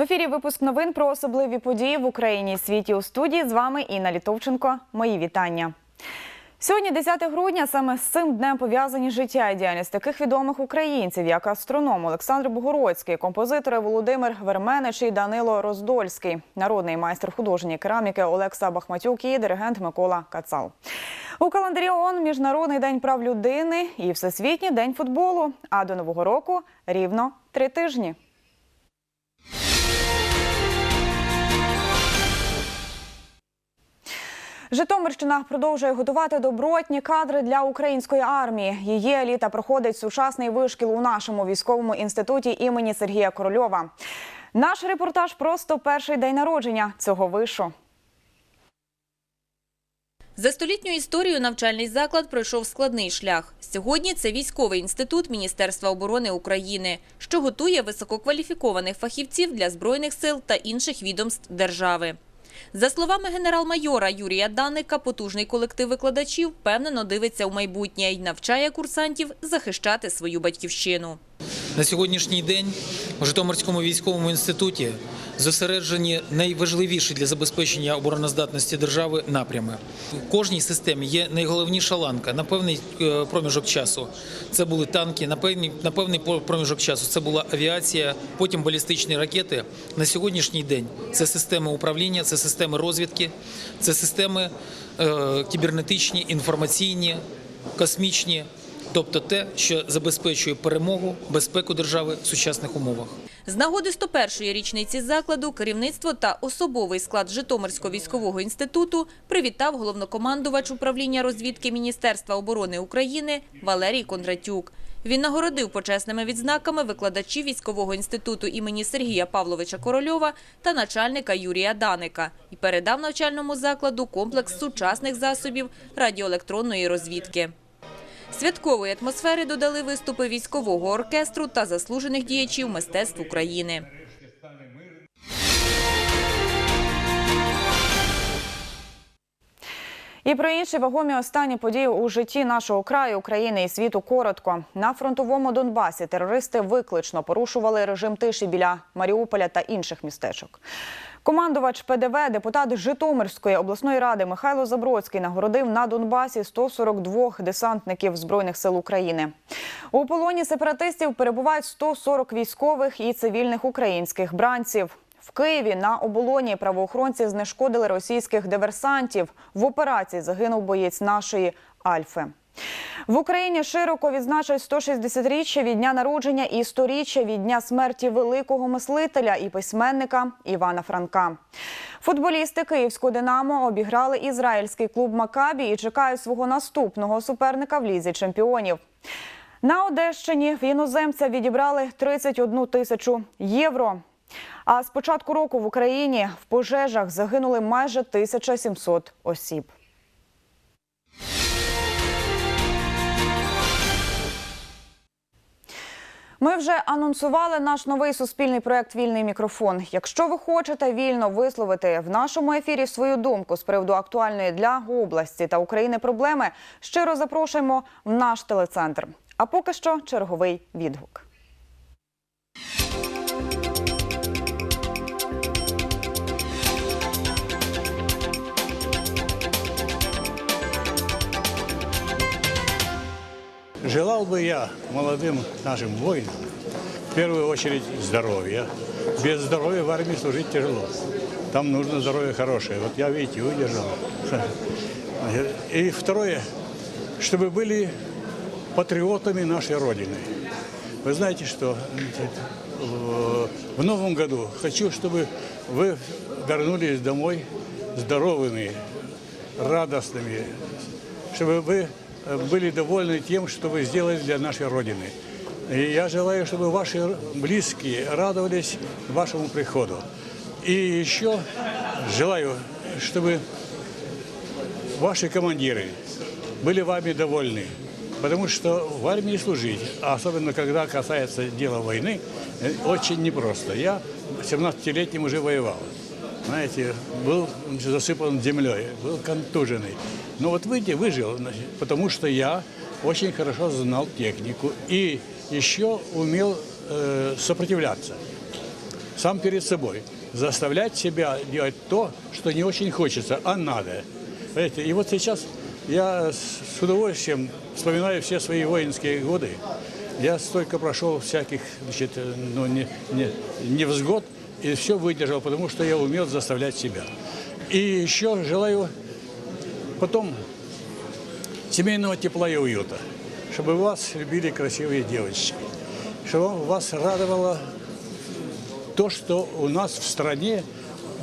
ефірі випуск новин про особливі події в Україні і світі у студії. З вами Інна Літовченко. Мої вітання. Сьогодні, 10 грудня, саме з цим днем пов'язані життя і діяльність таких відомих українців, як астроном Олександр Богородський, композитори Володимир Верменич і Данило Роздольський, народний майстер художньої кераміки Олекса Бахматюк і диригент Микола Кацал. У календарі ООН Міжнародний день прав людини і Всесвітній день футболу. А до нового року рівно три тижні. Житомирщина продовжує готувати добротні кадри для української армії. Її еліта проходить сучасний вишкіл у нашому військовому інституті імені Сергія Корольова. Наш репортаж просто перший день народження цього вишу. За столітню історію навчальний заклад пройшов складний шлях. Сьогодні це військовий інститут Міністерства оборони України, що готує висококваліфікованих фахівців для збройних сил та інших відомств держави. За словами генерал-майора Юрія Даника, потужний колектив викладачів впевнено дивиться у майбутнє і навчає курсантів захищати свою батьківщину. На сьогоднішній день у Житомирському військовому інституті зосереджені найважливіші для забезпечення обороноздатності держави напрями. В кожній системі є найголовніша ланка на певний е, проміжок часу. Це були танки, на певний, на певний проміжок часу це була авіація, потім балістичні ракети. На сьогоднішній день це системи управління, це системи розвідки, це системи е, кібернетичні, інформаційні, космічні. Тобто те, що забезпечує перемогу, безпеку держави в сучасних умовах. З нагоди 101-ї річниці закладу керівництво та особовий склад Житомирського військового інституту привітав головнокомандувач управління розвідки Міністерства оборони України Валерій Кондратюк. Він нагородив почесними відзнаками викладачів військового інституту імені Сергія Павловича Корольова та начальника Юрія Даника і передав навчальному закладу комплекс сучасних засобів радіоелектронної розвідки. Святкової атмосфери додали виступи військового оркестру та заслужених діячів мистецтв України. І про інші вагомі останні події у житті нашого краю, України і світу коротко. На фронтовому Донбасі терористи виклично порушували режим тиші біля Маріуполя та інших містечок. Командувач ПДВ, депутат Житомирської обласної ради Михайло Забродський нагородив на Донбасі 142 десантників Збройних сил України. У полоні сепаратистів перебувають 140 військових і цивільних українських бранців. В Києві на оболоні правоохоронці знешкодили російських диверсантів. В операції загинув боєць нашої Альфи. В Україні широко відзначають 160-річчя від дня народження і 100-річчя від дня смерті великого мислителя і письменника Івана Франка. Футболісти Київського Динамо обіграли ізраїльський клуб Макабі і чекають свого наступного суперника в лізі чемпіонів. На Одещині в іноземця відібрали 31 тисячу євро. А з початку року в Україні в пожежах загинули майже 1700 осіб. Ми вже анонсували наш новий суспільний проект Вільний мікрофон. Якщо ви хочете вільно висловити в нашому ефірі свою думку з приводу актуальної для області та України проблеми, щиро запрошуємо в наш телецентр. А поки що черговий відгук. Желал бы я молодым нашим воинам в первую очередь здоровья. Без здоровья в армии служить тяжело. Там нужно здоровье хорошее. Вот я, видите, выдержал. И второе, чтобы были патриотами нашей Родины. Вы знаете, что в новом году хочу, чтобы вы вернулись домой здоровыми, радостными, чтобы вы были довольны тем, что вы сделали для нашей Родины. И я желаю, чтобы ваши близкие радовались вашему приходу. И еще желаю, чтобы ваши командиры были вами довольны. Потому что в армии служить, а особенно когда касается дела войны, э, очень непросто. Я 17-летним уже воевал. Знаете, был засыпан землей, был контуженный. Но вот выйти выжил, значит, потому что я очень хорошо знал технику и еще умел э, сопротивляться. сам перед собой, заставлять себя делать то, что не очень хочется, а надо. Понимаете? И вот сейчас я с удовольствием вспоминаю все свои воинские годы. Я столько прошел всяких значит, э, ну, не, не, невзгод и все выдержал, потому что я умел заставлять себя. И еще желаю потом семейного тепла и уюта, чтобы вас любили красивые девочки, чтобы вас радовало то, что у нас в стране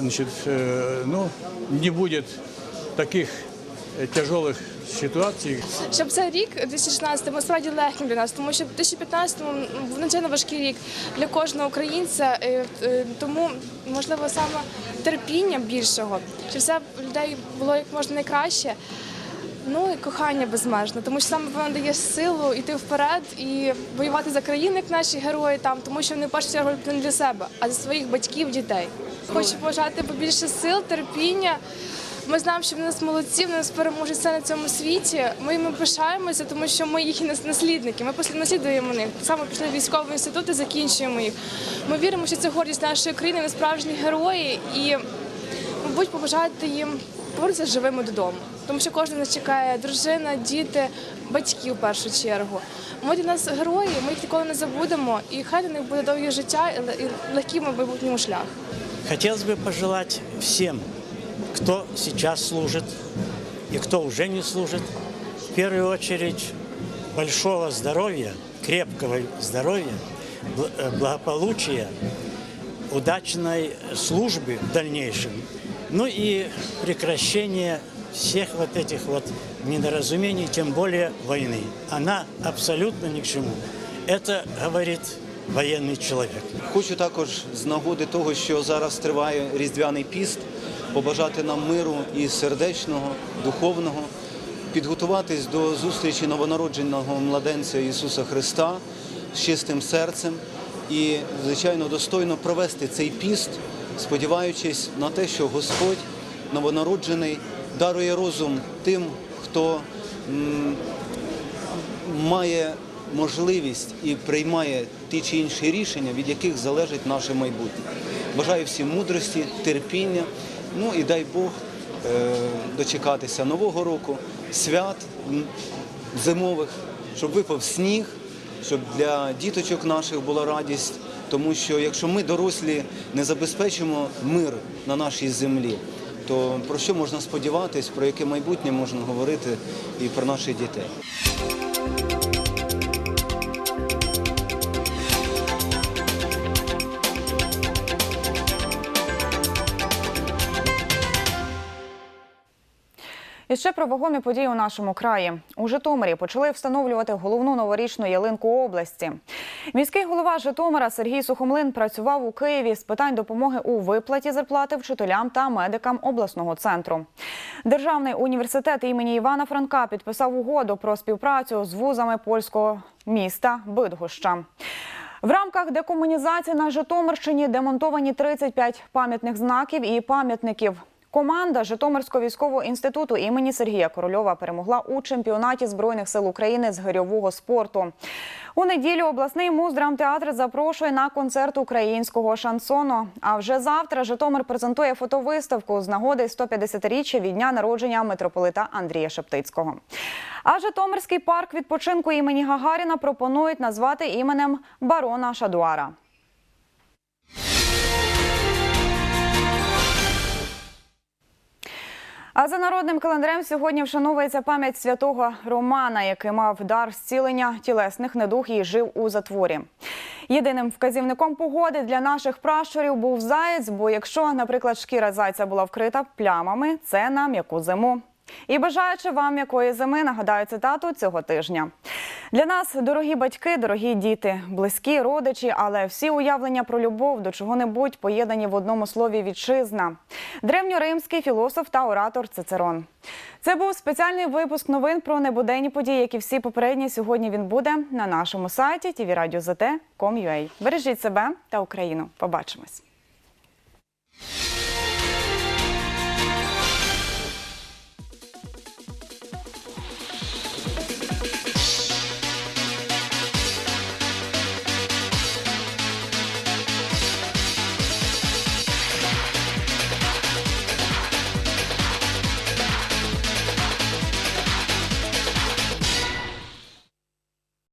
значит, э, ну, не будет таких э, тяжелых ситуаций, щоб цей рік 2016 був справді легким для нас, тому що в 2015 був надзвичайно важкий рік для кожного українця. е, е, Тому можливо саме терпіння більшого, щоб все в людей було як можна найкраще. Ну і кохання безмежне, тому що саме воно дає силу йти вперед і воювати за країну, як наші герої там, тому що вони в першу чергу не для себе, а за своїх батьків, дітей. Хочу побажати побільше сил, терпіння. Ми знаємо, що вони нас молодці, вони нас переможуть все на цьому світі. Ми їм пишаємося, тому що ми їхні наслідники. Ми наслідуємо них. Само пішли в військовий закінчуємо їх. Ми віримо, що це гордість нашої країни, вони справжні герої і мабуть, побажати їм повернутися живими додому. Тому що кожен нас чекає дружина, діти, батьки в першу чергу. Ми для нас герої, ми їх ніколи не забудемо, і хай для них буде довге життя і ле- і легкий майбутньому шлях. Хотелось бы пожелать всем, кто сейчас служит и кто уже не служит, в первую очередь большого здоровья, крепкого здоровья, бл- э, благополучия, удачной службы в дальнейшем, ну и прекращения всех вот этих вот недоразумений, тем более войны. Она абсолютно ни к чему. Это говорит военный человек. Хочу також з нагоди того, що зараз триває різдвяний піст, Побажати нам миру і сердечного, духовного, підготуватись до зустрічі новонародженого младенця Ісуса Христа з чистим серцем і, звичайно, достойно провести цей піст, сподіваючись на те, що Господь новонароджений дарує розум тим, хто має можливість і приймає ті чи інші рішення, від яких залежить наше майбутнє. Бажаю всім мудрості, терпіння. Ну і дай Бог е, дочекатися нового року, свят зимових, щоб випав сніг, щоб для діточок наших була радість. Тому що якщо ми дорослі не забезпечимо мир на нашій землі, то про що можна сподіватись, про яке майбутнє можна говорити і про наших дітей. І ще про вагомі події у нашому краї. У Житомирі почали встановлювати головну новорічну ялинку області. Міський голова Житомира Сергій Сухомлин працював у Києві з питань допомоги у виплаті зарплати вчителям та медикам обласного центру. Державний університет імені Івана Франка підписав угоду про співпрацю з вузами польського міста Бидгоща. В рамках декомунізації на Житомирщині демонтовані 35 пам'ятних знаків і пам'ятників. Команда Житомирського військового інституту імені Сергія Корольова перемогла у чемпіонаті збройних сил України з гирьового спорту. У неділю обласний муздрамтеатр запрошує на концерт українського шансону. А вже завтра Житомир презентує фотовиставку з нагоди 150-річчя від дня народження митрополита Андрія Шептицького. А Житомирський парк відпочинку імені Гагаріна пропонують назвати іменем барона Шадуара. А за народним календарем сьогодні вшановується пам'ять святого Романа, який мав дар зцілення тілесних недуг і жив у затворі. Єдиним вказівником погоди для наших пращурів був заєць, бо якщо, наприклад, шкіра зайця була вкрита плямами, це на м'яку зиму. І бажаючи вам якої зими, нагадаю цитату цього тижня. Для нас дорогі батьки, дорогі діти, близькі родичі, але всі уявлення про любов до чого-небудь поєднані в одному слові вітчизна. Древньоримський філософ та оратор Цицерон. Це був спеціальний випуск новин про небуденні події, як і всі попередні. Сьогодні він буде на нашому сайті tvradio.zt.com.ua. Бережіть себе та Україну. Побачимось.